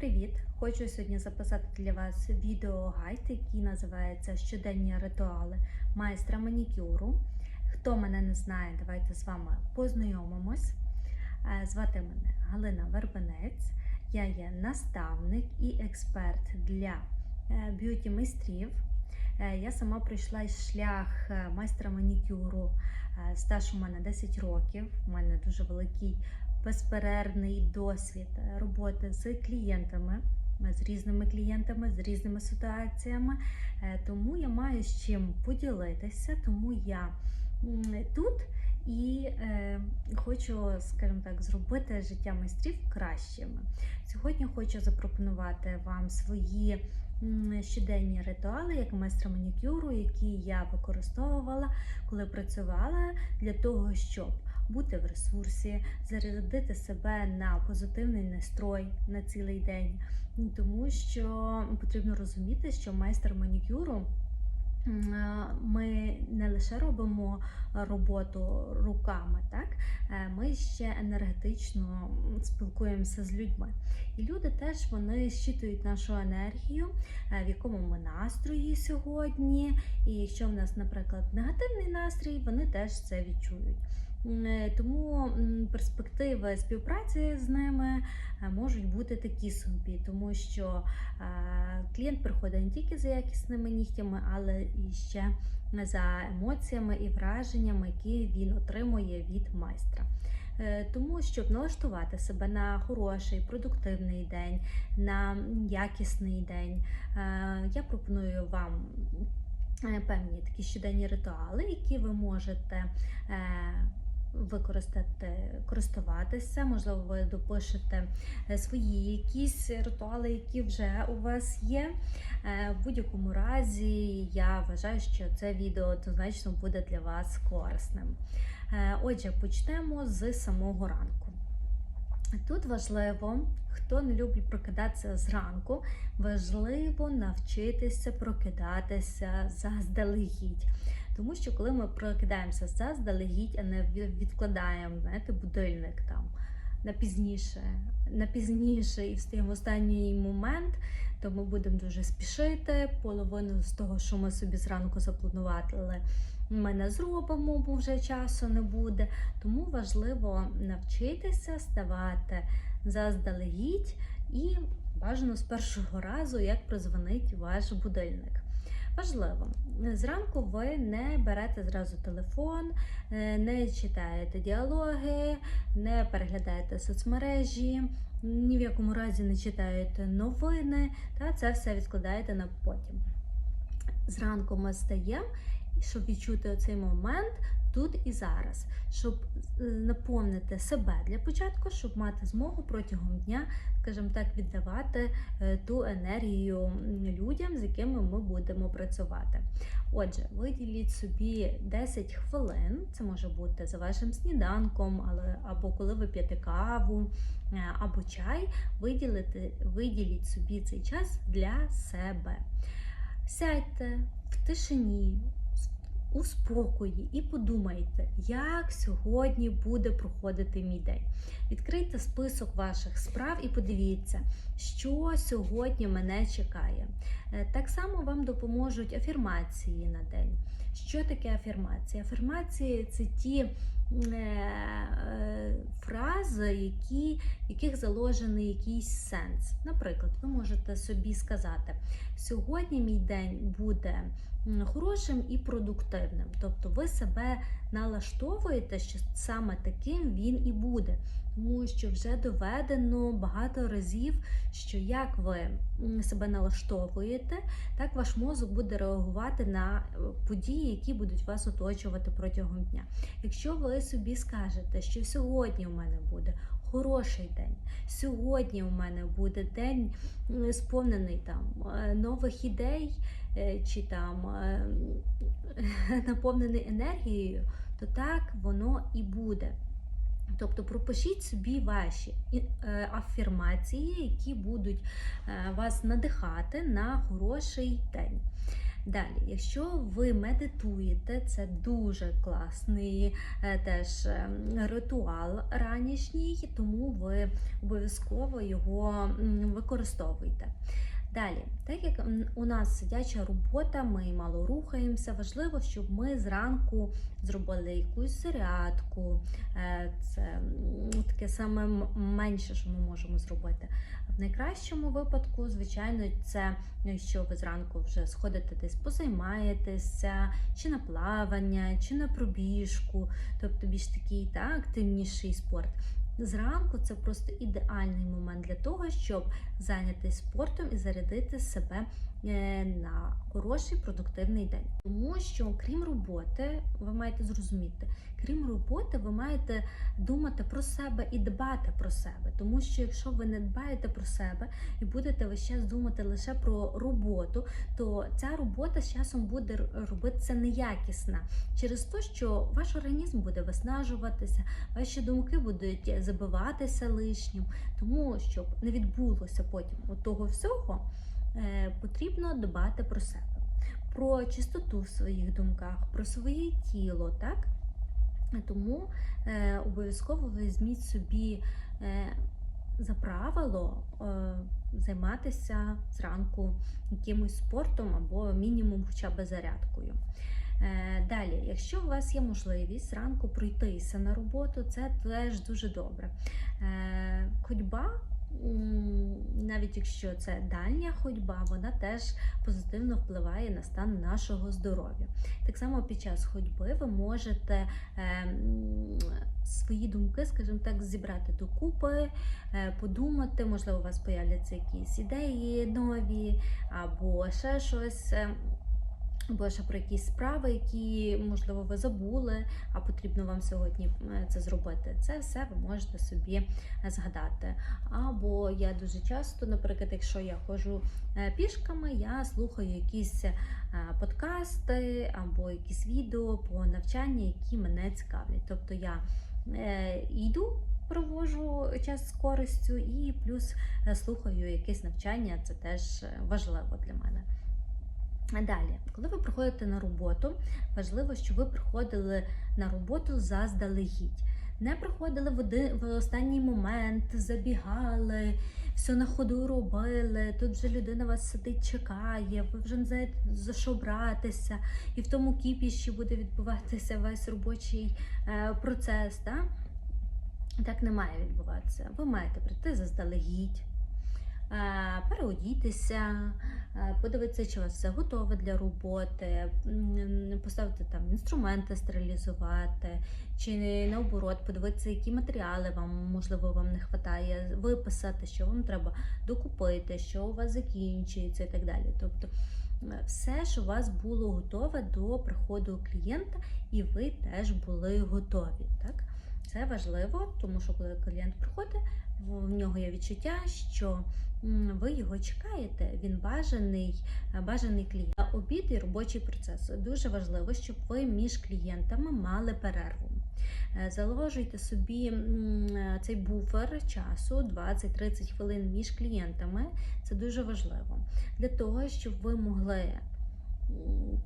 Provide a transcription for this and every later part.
Привіт! Хочу сьогодні записати для вас відеогайд, який називається Щоденні ритуали майстра манікюру. Хто мене не знає, давайте з вами познайомимось. Е, Звати мене Галина Вербенець. Я є наставник і експерт для е, б'юті майстрів. Е, Я сама пройшла шлях майстра манікюру. Стаж у мене 10 років. У мене дуже великий безперервний досвід роботи з клієнтами, з різними клієнтами, з різними ситуаціями. Е, Тому я маю з чим поділитися, тому я тут і е, хочу, скажімо так, зробити життя майстрів кращими. Сьогодні хочу запропонувати вам свої щоденні ритуали як майстра манікюру, які я використовувала, коли працювала для того, щоб бути в ресурсі, зарядити себе на позитивний настрой на цілий день. Тому що потрібно розуміти, що майстер манікюру. А, Ми не лише робимо роботу руками, так Е, ми ще енергетично спілкуємося з людьми. І люди теж вони щитують нашу енергію, е, в якому ми настрої сьогодні. І якщо в нас, наприклад, негативний настрій, вони теж це відчують. Е, Тому перспективи співпраці з ними е, можуть бути такі собі, тому що е, клієнт приходить не тільки за якісними нігтями, але і ще за емоціями і враженнями, які він отримує від майстра. Тому, щоб налаштувати себе на хороший, продуктивний день, на якісний день, я пропоную вам певні такі щоденні ритуали, які ви можете використати, користуватися. Можливо, ви допишете е, свої якісь ритуали, які вже у вас є. Е, В будь-якому разі, я вважаю, що це відео однозначно буде для вас корисним. Е, Отже, почнемо з самого ранку. Тут важливо, хто не любить прокидатися зранку, важливо навчитися прокидатися заздалегідь. Тому що коли ми прокидаємося заздалегідь, а не відкладаємо знаєте, будильник там на пізніше, на пізніше і встаємо в останній момент, то ми будемо дуже спішити. Половину з того, що ми собі зранку запланували, ми не зробимо, бо вже часу не буде. Тому важливо навчитися ставати заздалегідь і бажано з першого разу, як прозвонить ваш будильник. Важливо, зранку ви не берете зразу телефон, е, не читаєте діалоги, не переглядаєте соцмережі, ні в якому разі не читаєте новини, та це все відкладаєте на потім. Зранку ми стаємо, щоб відчути цей момент тут і зараз, щоб е, наповнити себе для початку, щоб мати змогу протягом дня, скажімо так, віддавати е, ту енергію людям, з якими ми будемо працювати. Отже, виділіть собі 10 хвилин, це може бути за вашим сніданком, але або коли ви п'єте каву, е, або чай. Виділити, виділіть собі цей час для себе. Сядьте в тишині, у спокої і подумайте, як сьогодні буде проходити мій день. Відкрийте список ваших справ і подивіться, що сьогодні мене чекає. Е, Так само вам допоможуть афірмації на день. Що таке афірмації? Афірмації це ті е, е, фрази, які, яких заложений якийсь сенс. Наприклад, ви можете собі сказати: сьогодні мій день буде хорошим і продуктивним. Тобто ви себе налаштовуєте, що саме таким він і буде. Тому що вже доведено багато разів, що як ви себе налаштовуєте, так ваш мозок буде реагувати на е, події, які будуть вас оточувати протягом дня. Якщо ви собі скажете, що сьогодні у мене буде хороший день, сьогодні у мене буде день сповнений там е, нових ідей чи там е, наповнений енергією, то так воно і буде. Тобто пропишіть собі ваші е, афірмації, які будуть е, вас надихати на хороший день. Далі, якщо ви медитуєте, це дуже класний е, теж е, ритуал ранішній, тому ви обов'язково його м, використовуйте. Далі, так як у нас сидяча робота, ми мало рухаємося, важливо, щоб ми зранку зробили якусь зарядку. Е, Це таке саме менше, що ми можемо зробити. В найкращому випадку, звичайно, це якщо ви зранку вже сходите десь, позаймаєтеся, чи на плавання, чи на пробіжку, тобто більш такий та, активніший спорт. Зранку це просто ідеальний момент для того, щоб зайнятися спортом і зарядити себе на хороший продуктивний день. Тому що, крім роботи, ви маєте зрозуміти, крім роботи, ви маєте думати про себе і дбати про себе. Тому що якщо ви не дбаєте про себе і будете весь час думати лише про роботу, то ця робота з часом буде робитися неякісна через те, що ваш організм буде виснажуватися, ваші думки будуть забиватися лишнім. Тому щоб не відбулося потім от того всього, е, потрібно дбати про себе, про чистоту в своїх думках, про своє тіло, так? Тому е, обов'язково візьміть собі е, за правило е, займатися зранку якимось спортом або мінімум хоча б зарядкою. Е, Далі, якщо у вас є можливість зранку пройтися на роботу, це теж дуже добре. Е, Ходьба, навіть якщо це дальня ходьба, вона теж позитивно впливає на стан нашого здоров'я. Так само під час ходьби ви можете е, свої думки, скажімо так, зібрати докупи, е, подумати, можливо, у вас появляться якісь ідеї нові, або ще щось. Або ще про якісь справи, які, можливо, ви забули, а потрібно вам сьогодні це зробити. Це все ви можете собі е, згадати. Або я дуже часто, наприклад, якщо я ходжу е, пішками, я слухаю якісь е, подкасти або якісь відео по навчанню, які мене цікавлять. Тобто я йду. Провожу час з користю і плюс слухаю якесь навчання, це теж важливо для мене. Далі, коли ви приходите на роботу, важливо, щоб ви приходили на роботу заздалегідь. Не приходили в, один, в останній момент, забігали, все на ходу робили. Тут вже людина вас сидить, чекає, ви вже не знаєте за що братися, і в тому кіпіші буде відбуватися весь робочий е, процес. Так? так не має відбуватися. Ви маєте прийти заздалегідь. Переодітися, подивитися, чи у вас все готове для роботи, поставити там інструменти стерилізувати, чи наоборот, подивитися, які матеріали вам можливо вам не вистачає, виписати, що вам треба докупити, що у вас закінчується і так далі. Тобто все, що у вас було готове до приходу клієнта, і ви теж були готові. Так? Це важливо, тому що коли клієнт приходить, в нього є відчуття, що ви його чекаєте. Він бажаний, е, бажаний клієнт. Обід і робочий процес дуже важливо, щоб ви між клієнтами мали перерву. Е, Заложуйте собі е, цей буфер часу 20-30 хвилин між клієнтами. Це дуже важливо для того, щоб ви могли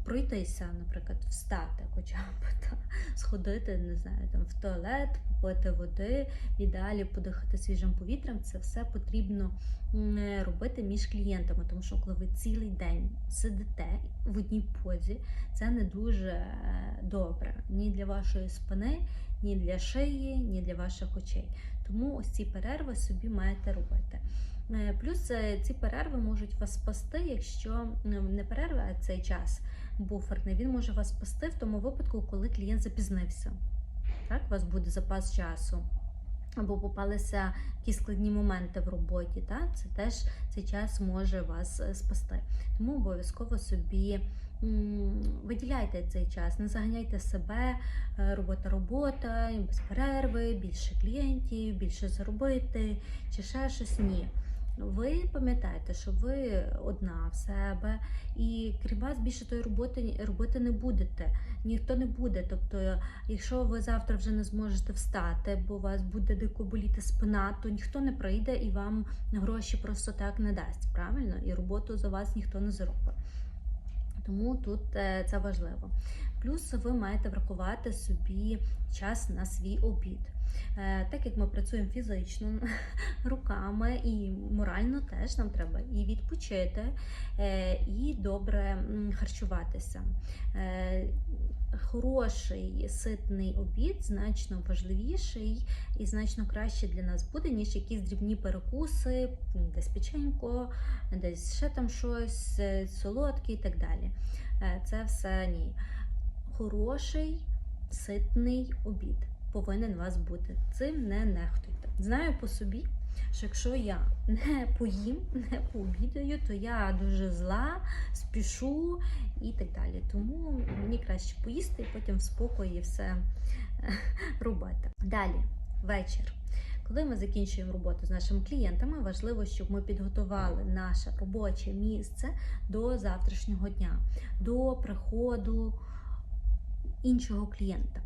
пройтися, наприклад, встати, хоча б та, сходити, не знаю, там в туалет, попити води і далі подихати свіжим повітрям. Це все потрібно робити між клієнтами, тому що коли ви цілий день сидите в одній позі, це не дуже е, добре ні для вашої спини, ні для шиї, ні для ваших очей. Тому ось ці перерви собі маєте робити. Е, Плюс е, ці перерви можуть вас спасти, якщо не перерви, а цей час буферний, він може вас спасти в тому випадку, коли клієнт запізнився. Так, у вас буде запас часу. Або попалися якісь складні моменти в роботі, та це теж цей час може вас е, спасти. Тому обов'язково собі виділяйте цей час, не заганяйте себе, е, робота, робота, без перерви, більше клієнтів, більше заробити чи ще щось. Ні. Ви пам'ятаєте, що ви одна в себе, і крім вас більше тої роботи робити не будете. Ніхто не буде. Тобто, якщо ви завтра вже не зможете встати, бо у вас буде дико боліти спина, то ніхто не прийде і вам гроші просто так не дасть. Правильно? І роботу за вас ніхто не зробить. Тому тут е, це важливо. Плюс ви маєте врахувати собі час на свій обід. Е, Так як ми працюємо фізично руками і морально теж нам треба і відпочити, е, і добре харчуватися. Е, Хороший ситний обід значно важливіший і значно краще для нас буде, ніж якісь дрібні перекуси, десь печенько, десь ще там щось, солодке і так далі. Це все ні. Хороший ситний обід повинен вас бути. Цим не нехтуйте. Знаю по собі, що якщо я не поїм, не пообідаю, то я дуже зла, спішу і так далі. Тому мені краще поїсти і потім в спокої все е, робити. Далі, вечір. Коли ми закінчуємо роботу з нашими клієнтами, важливо, щоб ми підготували наше робоче місце до завтрашнього дня, до приходу іншого клієнта.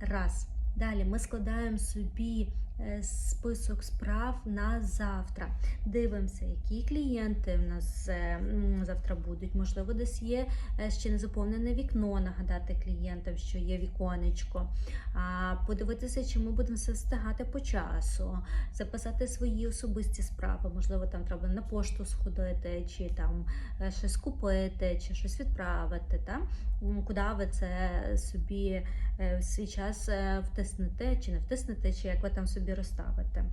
Раз. Далі ми складаємо собі е, список справ на завтра. Дивимося, які клієнти в нас е, завтра будуть. Можливо, десь є е, ще не заповнене вікно, нагадати клієнтам, що є віконечко. А подивитися, чи ми будемо все встигати по часу, записати свої особисті справи. Можливо, там треба на пошту сходити, чи там щось купити, чи щось відправити. Та? Куди ви це собі е, в свій час е, втиснете, чи не втиснете, чи як ви там собі розставите.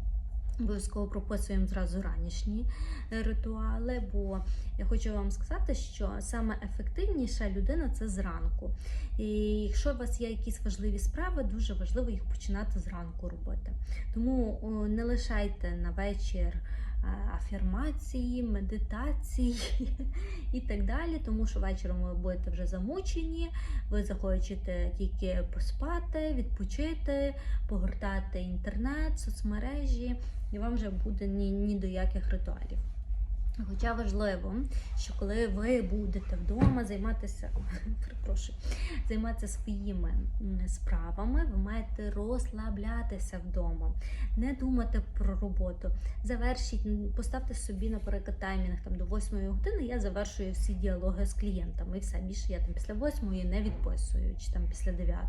Обов'язково прописуємо зразу ранішні е, ритуали, бо я хочу вам сказати, що саме ефективніша людина це зранку. І якщо у вас є якісь важливі справи, дуже важливо їх починати зранку робити. Тому не лишайте на вечір афірмації, медитації і так далі, тому що вечором ви будете вже замучені, ви захочете тільки поспати, відпочити, погортати інтернет, соцмережі, і вам вже буде ні, ні до яких ритуалів. Хоча важливо, що коли ви будете вдома займатися, перепрошую, займатися своїми справами, ви маєте розслаблятися вдома, не думати про роботу. Завершіть, поставте собі, наприклад, таймінг там до 8 години. Я завершую всі діалоги з клієнтами. І все більше я там після 8 не відписую, чи там після 9.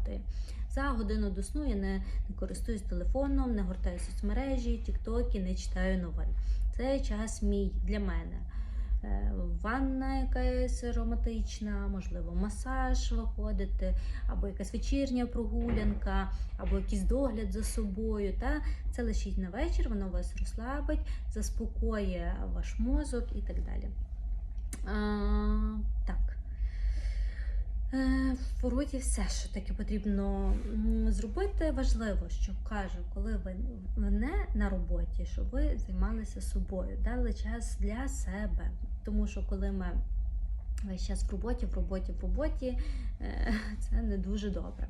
За годину до сну я не, не користуюсь телефоном, не гортаю соцмережі, тіктоки, не читаю новин. Це час мій для мене. Е, Ванна якась ароматична, можливо, масаж виходити, або якась вечірня прогулянка, або якийсь догляд за собою. Та це лишіть на вечір, воно вас розслабить, заспокоює ваш мозок і так далі. А, так. Е, В роді все, що таке потрібно зробити. Важливо, що кажу, коли ви не на роботі, щоб ви займалися собою, дали час для себе. Тому що коли ми весь час в роботі, в роботі, в роботі, е, це не дуже добре.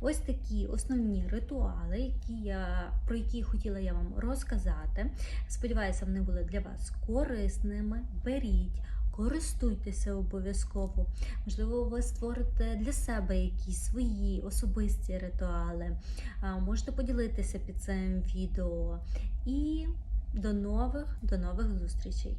Ось такі основні ритуали, які я, про які хотіла я вам розказати. Сподіваюся, вони були для вас корисними. Беріть. Користуйтеся обов'язково. Можливо, ви створите для себе якісь свої особисті ритуали. Можете поділитися під цим відео. І до нових, до нових зустрічей!